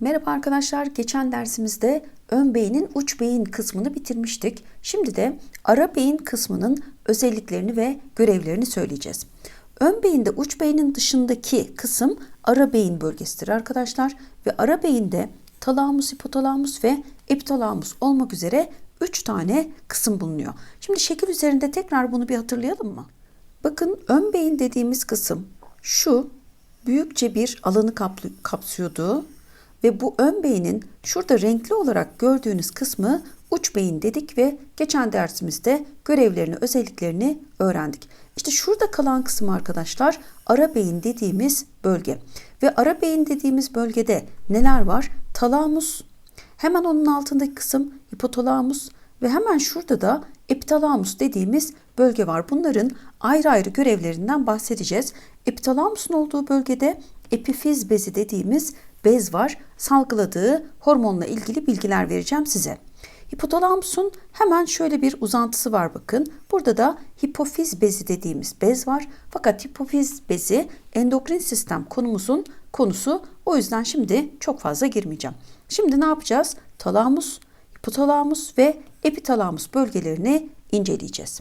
Merhaba arkadaşlar. Geçen dersimizde ön beynin uç beyin kısmını bitirmiştik. Şimdi de ara beyin kısmının özelliklerini ve görevlerini söyleyeceğiz. Ön beyinde uç beynin dışındaki kısım ara beyin bölgesidir arkadaşlar. Ve ara beyinde talamus, hipotalamus ve epitalamus olmak üzere 3 tane kısım bulunuyor. Şimdi şekil üzerinde tekrar bunu bir hatırlayalım mı? Bakın ön beyin dediğimiz kısım şu büyükçe bir alanı kaplı- kapsıyordu ve bu ön beynin şurada renkli olarak gördüğünüz kısmı uç beyin dedik ve geçen dersimizde görevlerini, özelliklerini öğrendik. İşte şurada kalan kısım arkadaşlar ara beyin dediğimiz bölge. Ve ara beyin dediğimiz bölgede neler var? Talamus, hemen onun altındaki kısım hipotalamus ve hemen şurada da epitalamus dediğimiz bölge var. Bunların ayrı ayrı görevlerinden bahsedeceğiz. Epitalamusun olduğu bölgede epifiz bezi dediğimiz bez var. Salgıladığı hormonla ilgili bilgiler vereceğim size. Hipotalamusun hemen şöyle bir uzantısı var bakın. Burada da hipofiz bezi dediğimiz bez var. Fakat hipofiz bezi endokrin sistem konumuzun konusu. O yüzden şimdi çok fazla girmeyeceğim. Şimdi ne yapacağız? Talamus, hipotalamus ve epitalamus bölgelerini inceleyeceğiz.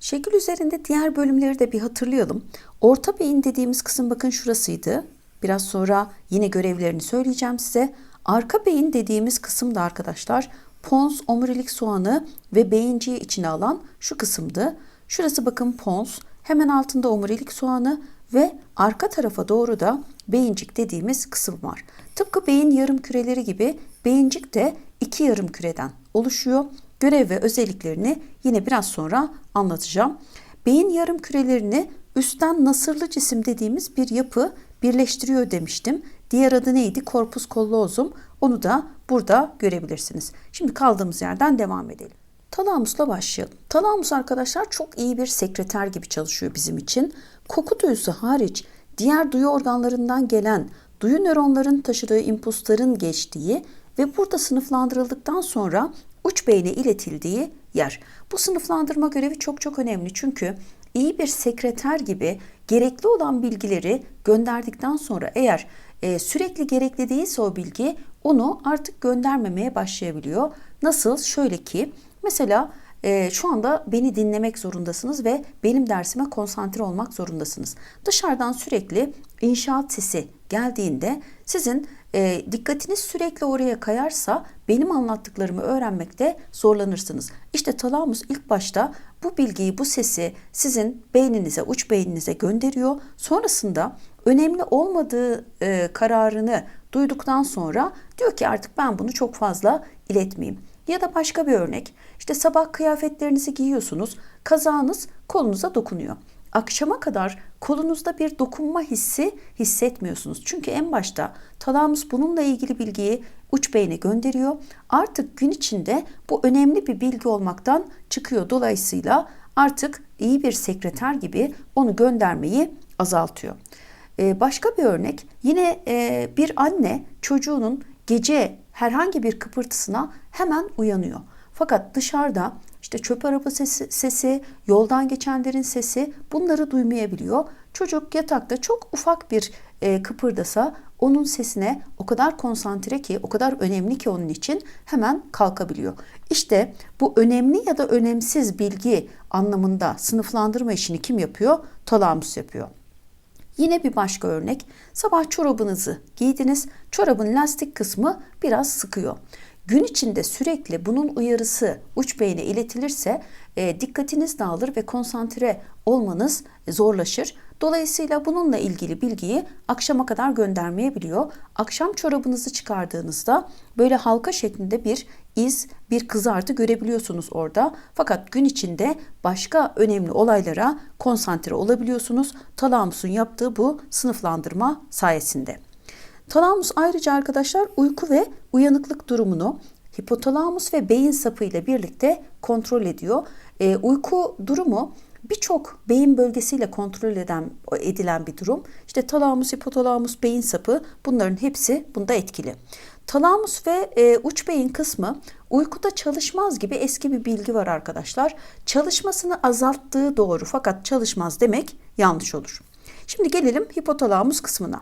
Şekil üzerinde diğer bölümleri de bir hatırlayalım. Orta beyin dediğimiz kısım bakın şurasıydı. Biraz sonra yine görevlerini söyleyeceğim size. Arka beyin dediğimiz kısım da arkadaşlar pons, omurilik soğanı ve beyinciği içine alan şu kısımdı. Şurası bakın pons, hemen altında omurilik soğanı ve arka tarafa doğru da beyincik dediğimiz kısım var. Tıpkı beyin yarım küreleri gibi beyincik de iki yarım küreden oluşuyor. Görev ve özelliklerini yine biraz sonra anlatacağım. Beyin yarım kürelerini üstten nasırlı cisim dediğimiz bir yapı birleştiriyor demiştim. Diğer adı neydi? Corpus callosum. Onu da burada görebilirsiniz. Şimdi kaldığımız yerden devam edelim. Talamusla başlayalım. Talamus arkadaşlar çok iyi bir sekreter gibi çalışıyor bizim için. Koku duyusu hariç diğer duyu organlarından gelen duyu nöronların taşıdığı impulsların geçtiği ve burada sınıflandırıldıktan sonra uç beyne iletildiği yer. Bu sınıflandırma görevi çok çok önemli çünkü iyi bir sekreter gibi gerekli olan bilgileri gönderdikten sonra eğer e, sürekli gerekli değilse o bilgi onu artık göndermemeye başlayabiliyor. Nasıl? Şöyle ki mesela e, şu anda beni dinlemek zorundasınız ve benim dersime konsantre olmak zorundasınız. Dışarıdan sürekli inşaat sesi geldiğinde sizin e, dikkatiniz sürekli oraya kayarsa benim anlattıklarımı öğrenmekte zorlanırsınız. İşte talamus ilk başta bu bilgiyi, bu sesi sizin beyninize, uç beyninize gönderiyor. Sonrasında önemli olmadığı e, kararını duyduktan sonra diyor ki artık ben bunu çok fazla iletmeyeyim. Ya da başka bir örnek. İşte sabah kıyafetlerinizi giyiyorsunuz, kazağınız kolunuza dokunuyor. Akşama kadar kolunuzda bir dokunma hissi hissetmiyorsunuz. Çünkü en başta talamus bununla ilgili bilgiyi uç beyne gönderiyor. Artık gün içinde bu önemli bir bilgi olmaktan çıkıyor. Dolayısıyla artık iyi bir sekreter gibi onu göndermeyi azaltıyor. Ee, başka bir örnek yine e, bir anne çocuğunun gece herhangi bir kıpırtısına hemen uyanıyor. Fakat dışarıda işte çöp araba sesi, sesi, yoldan geçenlerin sesi bunları duymayabiliyor. Çocuk yatakta çok ufak bir e, kıpırdasa onun sesine o kadar konsantre ki, o kadar önemli ki onun için hemen kalkabiliyor. İşte bu önemli ya da önemsiz bilgi anlamında sınıflandırma işini kim yapıyor? Talamus yapıyor. Yine bir başka örnek. Sabah çorabınızı giydiniz. Çorabın lastik kısmı biraz sıkıyor. Gün içinde sürekli bunun uyarısı uç beyne iletilirse e, dikkatiniz dağılır ve konsantre olmanız zorlaşır. Dolayısıyla bununla ilgili bilgiyi akşama kadar göndermeyebiliyor. Akşam çorabınızı çıkardığınızda böyle halka şeklinde bir iz, bir kızartı görebiliyorsunuz orada. Fakat gün içinde başka önemli olaylara konsantre olabiliyorsunuz. Talamusun yaptığı bu sınıflandırma sayesinde. Talamus ayrıca arkadaşlar uyku ve uyanıklık durumunu hipotalamus ve beyin sapı ile birlikte kontrol ediyor. E, uyku durumu birçok beyin bölgesiyle kontrol eden edilen bir durum. İşte talamus, hipotalamus, beyin sapı bunların hepsi bunda etkili. Talamus ve e, uç beyin kısmı uykuda çalışmaz gibi eski bir bilgi var arkadaşlar. Çalışmasını azalttığı doğru fakat çalışmaz demek yanlış olur. Şimdi gelelim hipotalamus kısmına.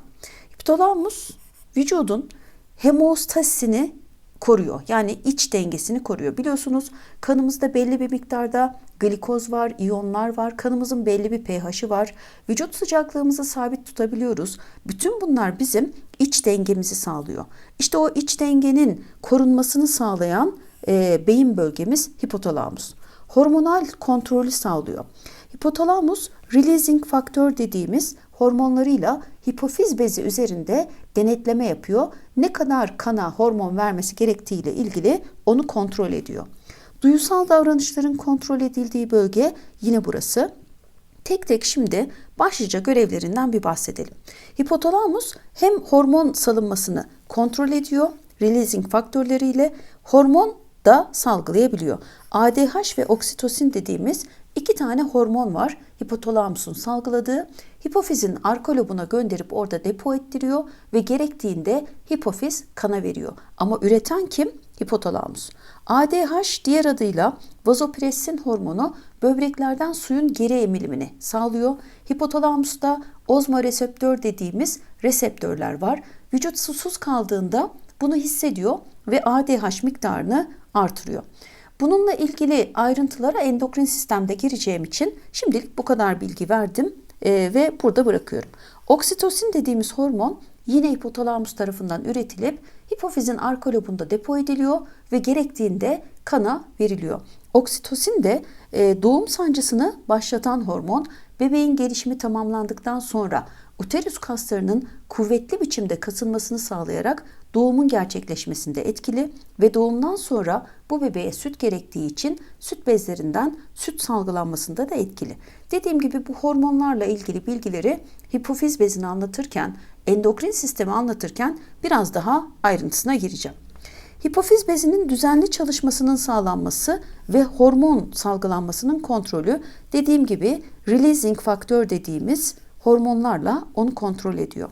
Hipotalamus vücudun hemostasisini koruyor. Yani iç dengesini koruyor. Biliyorsunuz kanımızda belli bir miktarda glikoz var, iyonlar var. Kanımızın belli bir pH'i var. Vücut sıcaklığımızı sabit tutabiliyoruz. Bütün bunlar bizim iç dengemizi sağlıyor. İşte o iç dengenin korunmasını sağlayan e, beyin bölgemiz hipotalamus. Hormonal kontrolü sağlıyor. Hipotalamus releasing faktör dediğimiz hormonlarıyla hipofiz bezi üzerinde denetleme yapıyor. Ne kadar kana hormon vermesi gerektiğiyle ilgili onu kontrol ediyor. Duyusal davranışların kontrol edildiği bölge yine burası. Tek tek şimdi başlıca görevlerinden bir bahsedelim. Hipotalamus hem hormon salınmasını kontrol ediyor, releasing faktörleriyle hormon da salgılayabiliyor. ADH ve oksitosin dediğimiz iki tane hormon var. Hipotalamusun salgıladığı. Hipofizin arka lobuna gönderip orada depo ettiriyor ve gerektiğinde hipofiz kana veriyor. Ama üreten kim? Hipotalamus. ADH diğer adıyla vazopressin hormonu böbreklerden suyun geri emilimini sağlıyor. Hipotalamusta ozmoreseptör dediğimiz reseptörler var. Vücut susuz kaldığında bunu hissediyor ve ADH miktarını artırıyor. Bununla ilgili ayrıntılara endokrin sistemde gireceğim için şimdilik bu kadar bilgi verdim e, ve burada bırakıyorum. Oksitosin dediğimiz hormon yine hipotalamus tarafından üretilip hipofizin arka lobunda depo ediliyor ve gerektiğinde kana veriliyor. Oksitosin de e, doğum sancısını başlatan hormon bebeğin gelişimi tamamlandıktan sonra uterus kaslarının kuvvetli biçimde kasılmasını sağlayarak doğumun gerçekleşmesinde etkili ve doğumdan sonra bu bebeğe süt gerektiği için süt bezlerinden süt salgılanmasında da etkili. Dediğim gibi bu hormonlarla ilgili bilgileri hipofiz bezini anlatırken, endokrin sistemi anlatırken biraz daha ayrıntısına gireceğim. Hipofiz bezinin düzenli çalışmasının sağlanması ve hormon salgılanmasının kontrolü dediğim gibi releasing faktör dediğimiz hormonlarla onu kontrol ediyor.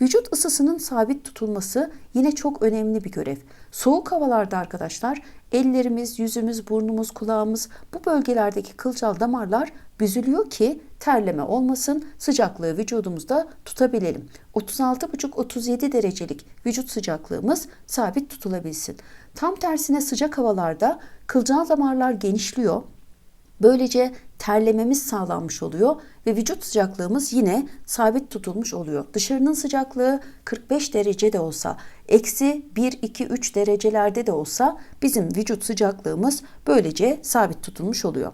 Vücut ısısının sabit tutulması yine çok önemli bir görev. Soğuk havalarda arkadaşlar ellerimiz, yüzümüz, burnumuz, kulağımız bu bölgelerdeki kılcal damarlar büzülüyor ki terleme olmasın, sıcaklığı vücudumuzda tutabilelim. 36,5-37 derecelik vücut sıcaklığımız sabit tutulabilsin. Tam tersine sıcak havalarda kılcal damarlar genişliyor. Böylece terlememiz sağlanmış oluyor ve vücut sıcaklığımız yine sabit tutulmuş oluyor. Dışarının sıcaklığı 45 derece de olsa, eksi 1, 2, 3 derecelerde de olsa bizim vücut sıcaklığımız böylece sabit tutulmuş oluyor.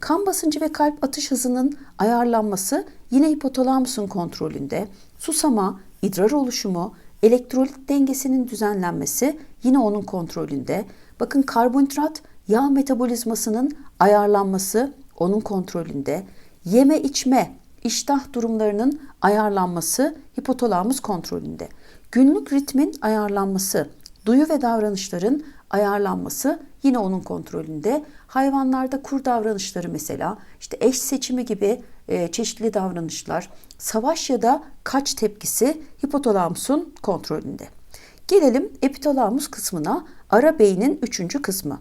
Kan basıncı ve kalp atış hızının ayarlanması yine hipotalamusun kontrolünde. Susama, idrar oluşumu, elektrolit dengesinin düzenlenmesi yine onun kontrolünde. Bakın karbonhidrat yağ metabolizmasının ayarlanması onun kontrolünde. Yeme içme, iştah durumlarının ayarlanması hipotalamus kontrolünde. Günlük ritmin ayarlanması, duyu ve davranışların ayarlanması yine onun kontrolünde. Hayvanlarda kur davranışları mesela, işte eş seçimi gibi e, çeşitli davranışlar, savaş ya da kaç tepkisi hipotalamusun kontrolünde. Gelelim epitalamus kısmına, ara beynin üçüncü kısmı.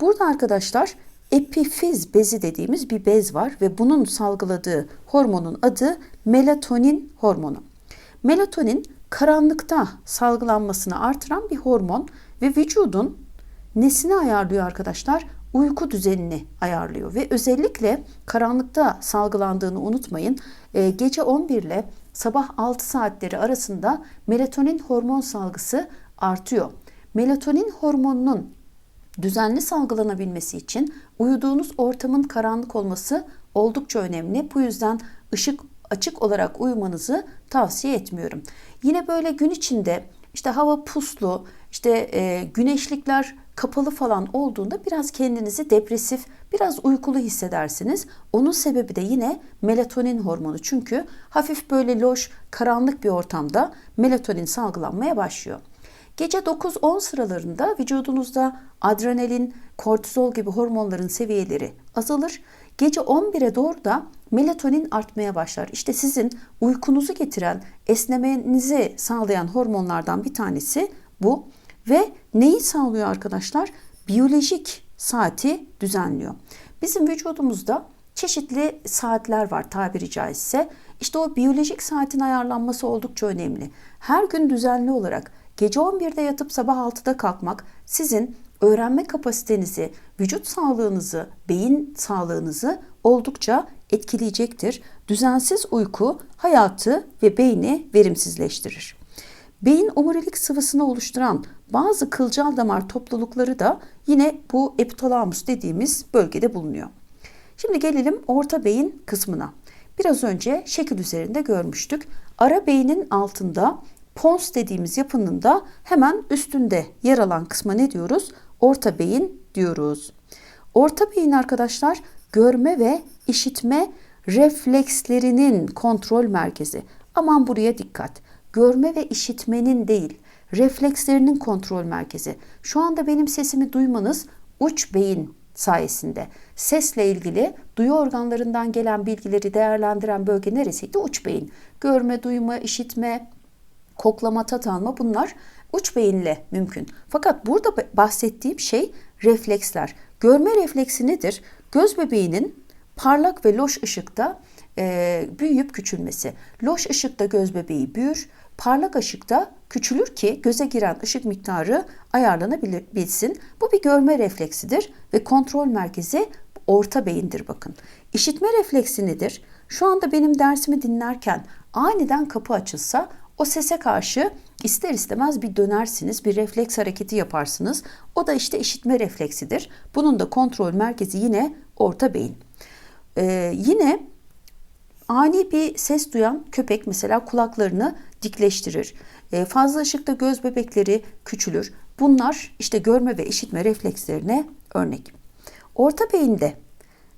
Burada arkadaşlar epifiz bezi dediğimiz bir bez var ve bunun salgıladığı hormonun adı melatonin hormonu. Melatonin karanlıkta salgılanmasını artıran bir hormon ve vücudun nesini ayarlıyor arkadaşlar? Uyku düzenini ayarlıyor ve özellikle karanlıkta salgılandığını unutmayın. E, gece 11 ile sabah 6 saatleri arasında melatonin hormon salgısı artıyor. Melatonin hormonunun düzenli salgılanabilmesi için uyuduğunuz ortamın karanlık olması oldukça önemli. Bu yüzden ışık açık olarak uyumanızı tavsiye etmiyorum. Yine böyle gün içinde işte hava puslu, işte e, güneşlikler kapalı falan olduğunda biraz kendinizi depresif, biraz uykulu hissedersiniz. Onun sebebi de yine melatonin hormonu. Çünkü hafif böyle loş, karanlık bir ortamda melatonin salgılanmaya başlıyor. Gece 9-10 sıralarında vücudunuzda adrenalin, kortizol gibi hormonların seviyeleri azalır. Gece 11'e doğru da melatonin artmaya başlar. İşte sizin uykunuzu getiren, esnemenizi sağlayan hormonlardan bir tanesi bu. Ve neyi sağlıyor arkadaşlar? Biyolojik saati düzenliyor. Bizim vücudumuzda çeşitli saatler var tabiri caizse. İşte o biyolojik saatin ayarlanması oldukça önemli. Her gün düzenli olarak Gece 11'de yatıp sabah 6'da kalkmak sizin öğrenme kapasitenizi, vücut sağlığınızı, beyin sağlığınızı oldukça etkileyecektir. Düzensiz uyku hayatı ve beyni verimsizleştirir. Beyin omurilik sıvısını oluşturan bazı kılcal damar toplulukları da yine bu epitalamus dediğimiz bölgede bulunuyor. Şimdi gelelim orta beyin kısmına. Biraz önce şekil üzerinde görmüştük. Ara beynin altında pons dediğimiz yapının da hemen üstünde yer alan kısma ne diyoruz? Orta beyin diyoruz. Orta beyin arkadaşlar görme ve işitme reflekslerinin kontrol merkezi. Aman buraya dikkat. Görme ve işitmenin değil, reflekslerinin kontrol merkezi. Şu anda benim sesimi duymanız uç beyin sayesinde. Sesle ilgili duyu organlarından gelen bilgileri değerlendiren bölge neresiydi? Uç beyin. Görme, duyma, işitme, koklama, tat alma bunlar uç beyinle mümkün. Fakat burada bahsettiğim şey refleksler. Görme refleksi nedir? Göz bebeğinin parlak ve loş ışıkta e, büyüyüp küçülmesi. Loş ışıkta göz bebeği büyür, parlak ışıkta küçülür ki göze giren ışık miktarı ayarlanabilsin. Bu bir görme refleksidir ve kontrol merkezi orta beyindir bakın. İşitme refleksi nedir? Şu anda benim dersimi dinlerken aniden kapı açılsa o sese karşı ister istemez bir dönersiniz, bir refleks hareketi yaparsınız. O da işte işitme refleksidir. Bunun da kontrol merkezi yine orta beyin. Ee, yine ani bir ses duyan köpek mesela kulaklarını dikleştirir. Ee, fazla ışıkta göz bebekleri küçülür. Bunlar işte görme ve işitme reflekslerine örnek. Orta beyinde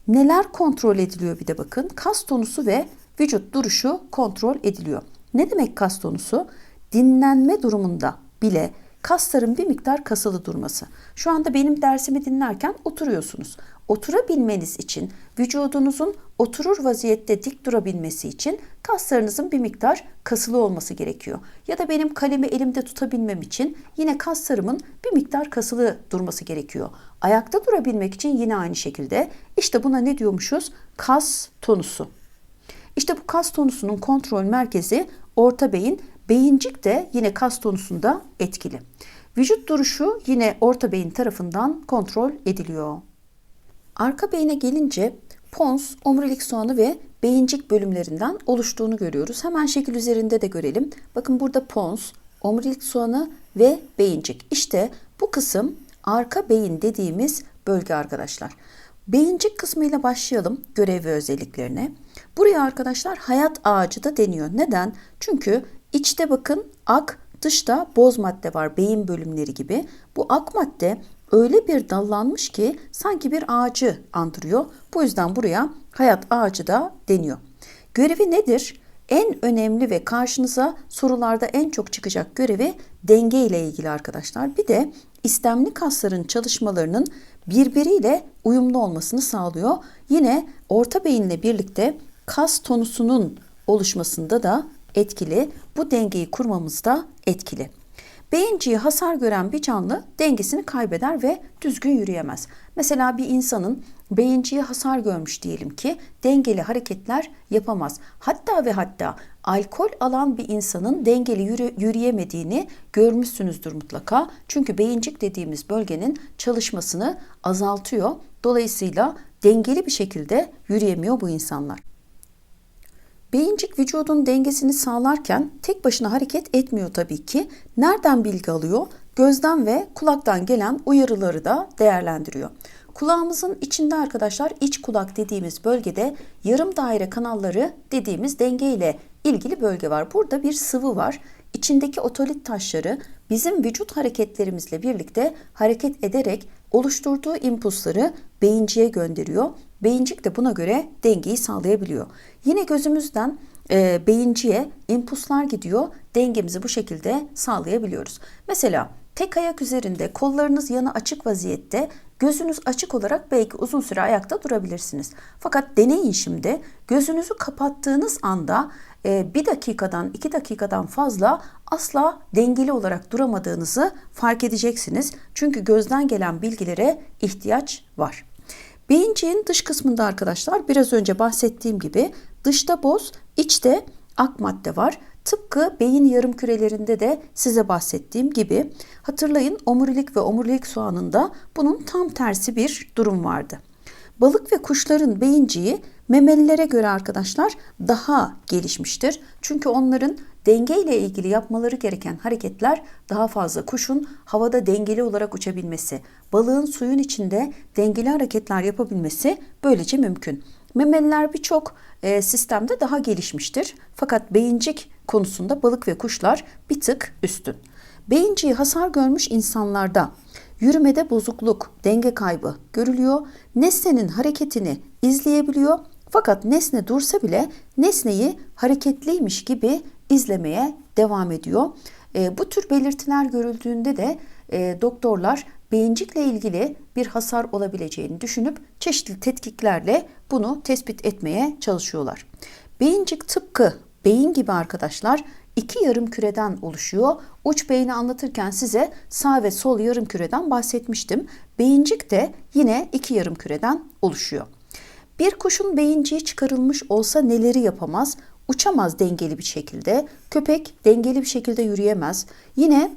neler kontrol ediliyor bir de bakın. Kas tonusu ve vücut duruşu kontrol ediliyor. Ne demek kas tonusu? Dinlenme durumunda bile kasların bir miktar kasılı durması. Şu anda benim dersimi dinlerken oturuyorsunuz. Oturabilmeniz için vücudunuzun oturur vaziyette dik durabilmesi için kaslarınızın bir miktar kasılı olması gerekiyor. Ya da benim kalemi elimde tutabilmem için yine kaslarımın bir miktar kasılı durması gerekiyor. Ayakta durabilmek için yine aynı şekilde işte buna ne diyormuşuz? Kas tonusu. İşte bu kas tonusunun kontrol merkezi orta beyin, beyincik de yine kas tonusunda etkili. Vücut duruşu yine orta beyin tarafından kontrol ediliyor. Arka beyine gelince pons, omurilik soğanı ve beyincik bölümlerinden oluştuğunu görüyoruz. Hemen şekil üzerinde de görelim. Bakın burada pons, omurilik soğanı ve beyincik. İşte bu kısım arka beyin dediğimiz bölge arkadaşlar. Beyincik kısmıyla başlayalım görev ve özelliklerine. Buraya arkadaşlar hayat ağacı da deniyor. Neden? Çünkü içte bakın ak, dışta boz madde var beyin bölümleri gibi. Bu ak madde öyle bir dallanmış ki sanki bir ağacı andırıyor. Bu yüzden buraya hayat ağacı da deniyor. Görevi nedir? En önemli ve karşınıza sorularda en çok çıkacak görevi denge ile ilgili arkadaşlar. Bir de istemli kasların çalışmalarının birbiriyle uyumlu olmasını sağlıyor. Yine orta beyinle birlikte kas tonusunun oluşmasında da etkili. Bu dengeyi kurmamızda etkili. Beyinciği hasar gören bir canlı dengesini kaybeder ve düzgün yürüyemez. Mesela bir insanın beyinciği hasar görmüş diyelim ki dengeli hareketler yapamaz. Hatta ve hatta alkol alan bir insanın dengeli yürü, yürüyemediğini görmüşsünüzdür mutlaka. Çünkü beyincik dediğimiz bölgenin çalışmasını azaltıyor. Dolayısıyla dengeli bir şekilde yürüyemiyor bu insanlar. Beyincik vücudun dengesini sağlarken tek başına hareket etmiyor tabii ki. Nereden bilgi alıyor? Gözden ve kulaktan gelen uyarıları da değerlendiriyor. Kulağımızın içinde arkadaşlar iç kulak dediğimiz bölgede yarım daire kanalları dediğimiz denge ile ilgili bölge var. Burada bir sıvı var. İçindeki otolit taşları bizim vücut hareketlerimizle birlikte hareket ederek oluşturduğu impulsları beyinciye gönderiyor. Beyincik de buna göre dengeyi sağlayabiliyor. Yine gözümüzden e, beyinciye impulslar gidiyor. Dengemizi bu şekilde sağlayabiliyoruz. Mesela tek ayak üzerinde kollarınız yana açık vaziyette gözünüz açık olarak belki uzun süre ayakta durabilirsiniz. Fakat deneyin şimdi gözünüzü kapattığınız anda e, bir dakikadan iki dakikadan fazla asla dengeli olarak duramadığınızı fark edeceksiniz. Çünkü gözden gelen bilgilere ihtiyaç var. Beyinciğin dış kısmında arkadaşlar biraz önce bahsettiğim gibi dışta boz, içte ak madde var. Tıpkı beyin yarım kürelerinde de size bahsettiğim gibi hatırlayın omurilik ve omurilik soğanında bunun tam tersi bir durum vardı. Balık ve kuşların beyinciği memelilere göre arkadaşlar daha gelişmiştir. Çünkü onların denge ile ilgili yapmaları gereken hareketler daha fazla. Kuşun havada dengeli olarak uçabilmesi, balığın suyun içinde dengeli hareketler yapabilmesi böylece mümkün. Memeliler birçok e, sistemde daha gelişmiştir. Fakat beyincik konusunda balık ve kuşlar bir tık üstün. Beyinciği hasar görmüş insanlarda yürümede bozukluk, denge kaybı görülüyor. Nesnenin hareketini izleyebiliyor. Fakat nesne dursa bile nesneyi hareketliymiş gibi izlemeye devam ediyor. E, bu tür belirtiler görüldüğünde de e, doktorlar beyincikle ilgili bir hasar olabileceğini düşünüp çeşitli tetkiklerle bunu tespit etmeye çalışıyorlar. Beyincik tıpkı beyin gibi arkadaşlar iki yarım küreden oluşuyor. Uç beyni anlatırken size sağ ve sol yarım küreden bahsetmiştim. Beyincik de yine iki yarım küreden oluşuyor. Bir kuşun beyinciği çıkarılmış olsa neleri yapamaz? Uçamaz dengeli bir şekilde. Köpek dengeli bir şekilde yürüyemez. Yine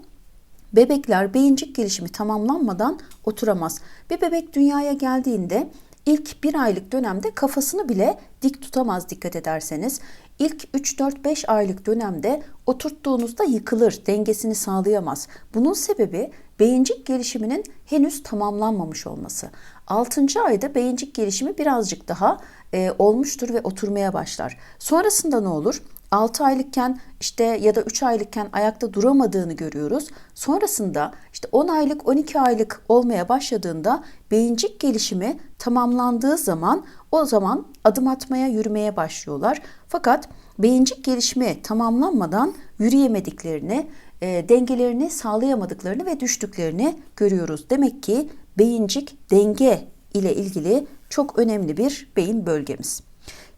bebekler beyincik gelişimi tamamlanmadan oturamaz. Bir bebek dünyaya geldiğinde ilk bir aylık dönemde kafasını bile dik tutamaz dikkat ederseniz. İlk 3-4-5 aylık dönemde oturttuğunuzda yıkılır, dengesini sağlayamaz. Bunun sebebi beyincik gelişiminin henüz tamamlanmamış olması. 6. ayda beyincik gelişimi birazcık daha e, olmuştur ve oturmaya başlar. Sonrasında ne olur? 6 aylıkken işte ya da 3 aylıkken ayakta duramadığını görüyoruz. Sonrasında işte 10 aylık 12 aylık olmaya başladığında beyincik gelişimi tamamlandığı zaman o zaman adım atmaya yürümeye başlıyorlar. Fakat beyincik gelişimi tamamlanmadan yürüyemediklerini, e, dengelerini sağlayamadıklarını ve düştüklerini görüyoruz. Demek ki beyincik denge ile ilgili çok önemli bir beyin bölgemiz.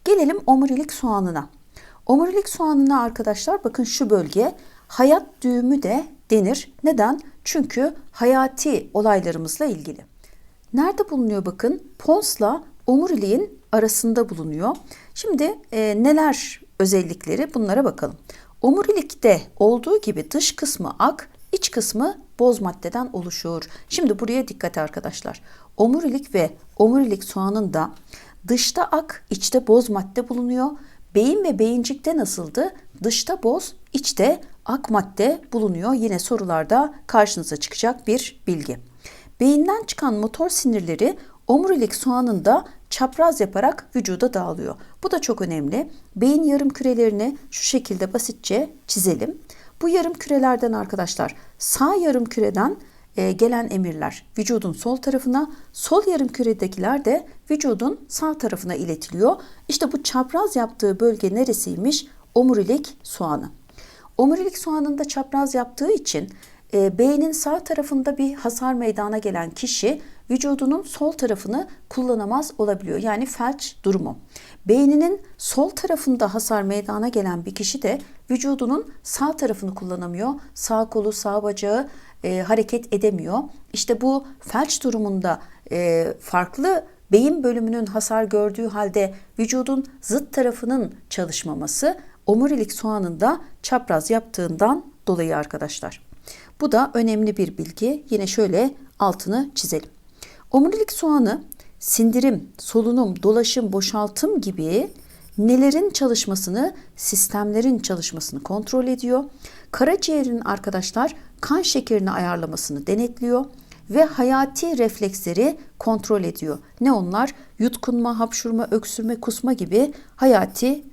Gelelim omurilik soğanına. Omurilik soğanına arkadaşlar bakın şu bölge hayat düğümü de denir. Neden? Çünkü hayati olaylarımızla ilgili. Nerede bulunuyor bakın? Ponsla omuriliğin arasında bulunuyor. Şimdi e, neler özellikleri bunlara bakalım. Omurilikte olduğu gibi dış kısmı ak, iç kısmı boz maddeden oluşuyor. Şimdi buraya dikkat arkadaşlar. Omurilik ve omurilik soğanında dışta ak, içte boz madde bulunuyor. Beyin ve beyincikte nasıldı? Dışta boz, içte ak madde bulunuyor. Yine sorularda karşınıza çıkacak bir bilgi. Beyinden çıkan motor sinirleri omurilik soğanında çapraz yaparak vücuda dağılıyor. Bu da çok önemli. Beyin yarım kürelerini şu şekilde basitçe çizelim. Bu yarım kürelerden arkadaşlar sağ yarım küreden e, gelen emirler vücudun sol tarafına, sol yarım küredekiler de vücudun sağ tarafına iletiliyor. İşte bu çapraz yaptığı bölge neresiymiş? Omurilik soğanı. Omurilik soğanında çapraz yaptığı için e, beynin sağ tarafında bir hasar meydana gelen kişi vücudunun sol tarafını kullanamaz olabiliyor. Yani felç durumu. Beyninin sol tarafında hasar meydana gelen bir kişi de vücudunun sağ tarafını kullanamıyor. Sağ kolu, sağ bacağı e, hareket edemiyor. İşte bu felç durumunda e, farklı beyin bölümünün hasar gördüğü halde vücudun zıt tarafının çalışmaması omurilik soğanında çapraz yaptığından dolayı arkadaşlar. Bu da önemli bir bilgi. Yine şöyle altını çizelim. Omurilik soğanı sindirim, solunum, dolaşım, boşaltım gibi nelerin çalışmasını, sistemlerin çalışmasını kontrol ediyor. Karaciğerin arkadaşlar kan şekerini ayarlamasını denetliyor ve hayati refleksleri kontrol ediyor. Ne onlar? Yutkunma, hapşurma, öksürme, kusma gibi hayati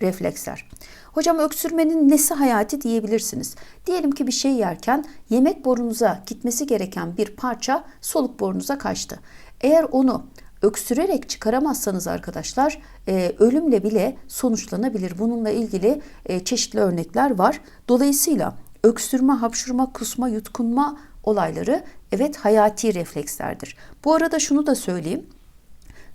refleksler. Hocam öksürmenin nesi hayati diyebilirsiniz. Diyelim ki bir şey yerken yemek borunuza gitmesi gereken bir parça soluk borunuza kaçtı. Eğer onu öksürerek çıkaramazsanız arkadaşlar e, ölümle bile sonuçlanabilir. Bununla ilgili e, çeşitli örnekler var. Dolayısıyla öksürme, hapşurma, kusma, yutkunma olayları evet hayati reflekslerdir. Bu arada şunu da söyleyeyim.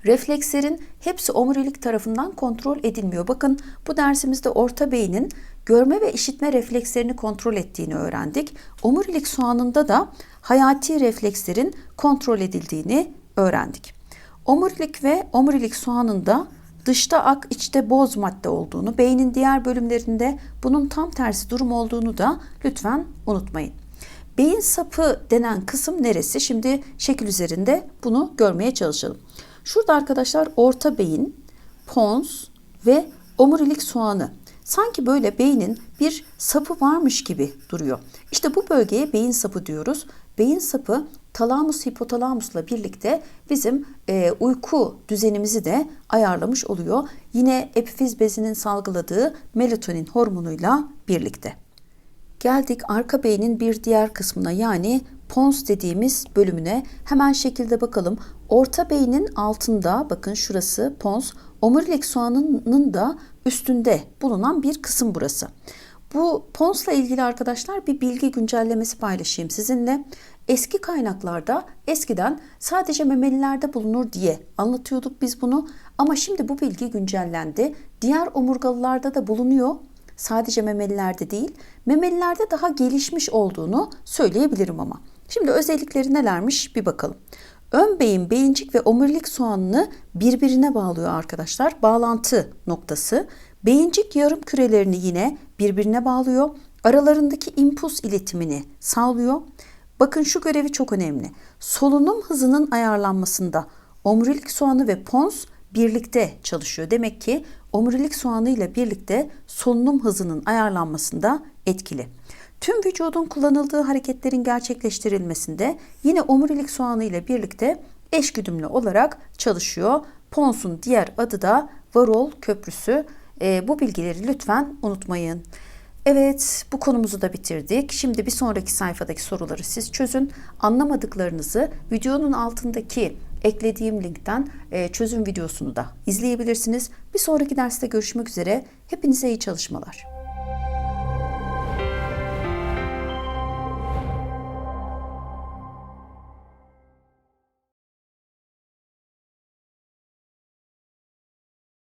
Reflekslerin hepsi omurilik tarafından kontrol edilmiyor. Bakın bu dersimizde orta beynin görme ve işitme reflekslerini kontrol ettiğini öğrendik. Omurilik soğanında da hayati reflekslerin kontrol edildiğini öğrendik. Omurilik ve omurilik soğanında dışta ak içte boz madde olduğunu, beynin diğer bölümlerinde bunun tam tersi durum olduğunu da lütfen unutmayın. Beyin sapı denen kısım neresi? Şimdi şekil üzerinde bunu görmeye çalışalım. Şurada arkadaşlar orta beyin, pons ve omurilik soğanı. Sanki böyle beynin bir sapı varmış gibi duruyor. İşte bu bölgeye beyin sapı diyoruz. Beyin sapı talamus hipotalamusla birlikte bizim e, uyku düzenimizi de ayarlamış oluyor. Yine epifiz bezinin salgıladığı melatonin hormonuyla birlikte. Geldik arka beynin bir diğer kısmına yani pons dediğimiz bölümüne. Hemen şekilde bakalım. Orta beynin altında bakın şurası pons. Omurilik soğanının da üstünde bulunan bir kısım burası. Bu ponsla ilgili arkadaşlar bir bilgi güncellemesi paylaşayım sizinle. Eski kaynaklarda eskiden sadece memelilerde bulunur diye anlatıyorduk biz bunu ama şimdi bu bilgi güncellendi. Diğer omurgalılarda da bulunuyor sadece memelilerde değil, memelilerde daha gelişmiş olduğunu söyleyebilirim ama. Şimdi özellikleri nelermiş bir bakalım. Ön beyin, beyincik ve omurilik soğanını birbirine bağlıyor arkadaşlar. Bağlantı noktası. Beyincik yarım kürelerini yine birbirine bağlıyor. Aralarındaki impuls iletimini sağlıyor. Bakın şu görevi çok önemli. Solunum hızının ayarlanmasında omurilik soğanı ve pons birlikte çalışıyor. Demek ki omurilik soğanı ile birlikte solunum hızının ayarlanmasında etkili. Tüm vücudun kullanıldığı hareketlerin gerçekleştirilmesinde yine omurilik soğanı ile birlikte eşgüdümlü olarak çalışıyor. Pons'un diğer adı da varol köprüsü. E, bu bilgileri lütfen unutmayın. Evet, bu konumuzu da bitirdik. Şimdi bir sonraki sayfadaki soruları siz çözün. Anlamadıklarınızı videonun altındaki eklediğim linkten e, çözüm videosunu da izleyebilirsiniz. Bir sonraki derste görüşmek üzere. Hepinize iyi çalışmalar.